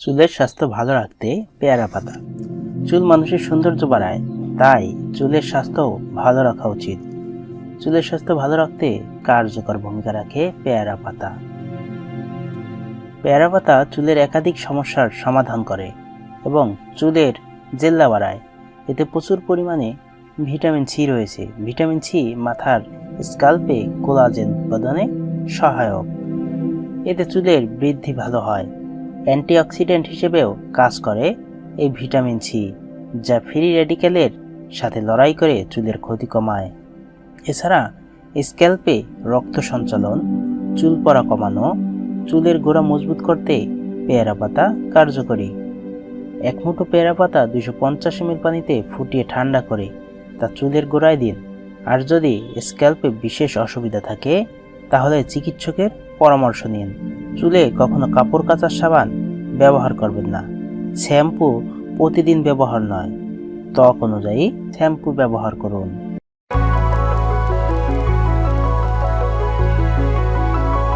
চুলের স্বাস্থ্য ভালো রাখতে পেয়ারা পাতা। চুল মানুষের সৌন্দর্য বাড়ায়, তাই চুলের স্বাস্থ্য ভালো রাখা উচিত। চুলের স্বাস্থ্য ভালো রাখতে কার্যকর ভূমিকা রাখে পেয়ারা পাতা। পেয়ারা পাতা চুলের একাধিক সমস্যার সমাধান করে এবং চুলের জেল্লা বাড়ায়। এতে প্রচুর পরিমাণে ভিটামিন সি রয়েছে। ভিটামিন সি মাথার স্কাল্পে কোলাজেন উৎপাদনে সহায়ক। এতে চুলের বৃদ্ধি ভালো হয়। অ্যান্টিঅক্সিডেন্ট হিসেবেও কাজ করে এই ভিটামিন সি, যা ফ্রি রেডিক্যালের সাথে লড়াই করে চুলের ক্ষতি কমায়। এছাড়া স্ক্যাল্পে রক্ত সঞ্চালন, চুল পড়া কমানো, চুলের গোড়া মজবুত করতে পেয়ারা পাতা কার্যকরী। এক মুঠো পেয়ারা পাতা দুশো পঞ্চাশ এমএল পানিতে ফুটিয়ে ঠান্ডা করে, তা চুলের গোড়ায় দিন। আর যদি স্ক্যাল্পে বিশেষ অসুবিধা থাকে, তাহলে চিকিৎসকের পরামর্শ নিন। চুলে কখনো কাপড় কাচার সাবান ব্যবহার করবেন না। শ্যাম্পু প্রতিদিন ব্যবহার নয়। ত্বক অনুযায়ী শ্যাম্পু ব্যবহার করুন।